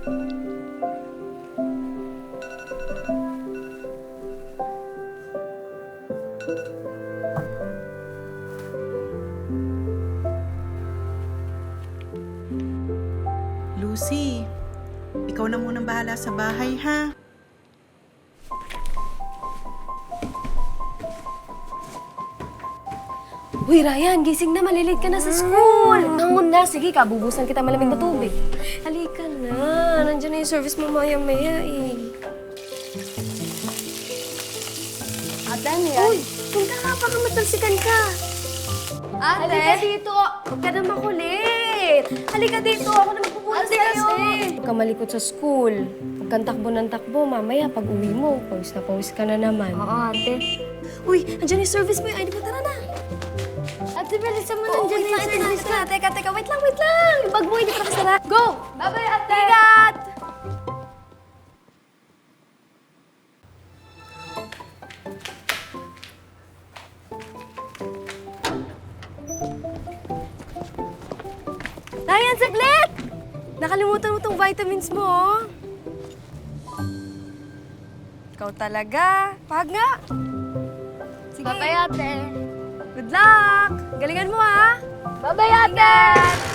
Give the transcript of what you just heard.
Lucy, ikaw na munang bahala sa bahay ha. Uy, Ryan, gising na. Malilate ka na sa school. Hmm. Nang na. Sige, kabubusan kita malamig na tubig. Halika na. Nandiyan na yung service mo maya-maya eh. Ate, ano yan? Uy, punta ka. Baka matalsikan ka. Ate? Halika dito. Huwag ka na makulit. Halika dito. Ako na magpupunas Ate, sa'yo. Huwag ka malikot sa school. Huwag kang takbo ng takbo. Mamaya, pag uwi mo, pawis na pawis ka na naman. Oo, ate. Uy, nandiyan yung service mo. Ay, di ba? Tara na. Ate, bilisan mo Oo, nandiyan na yung service wait lang. Teka, teka, wait lang, wait lang. Yung bag mo, hindi pa nakasara. Go! Bye-bye, ate! Ingat! Ryan, saglit! Nakalimutan mo tong vitamins mo, oh. Ikaw talaga. Pag nga. Sige. Bye-bye, ate! Good luck! Galingan mo, ha? Bye-bye, ate!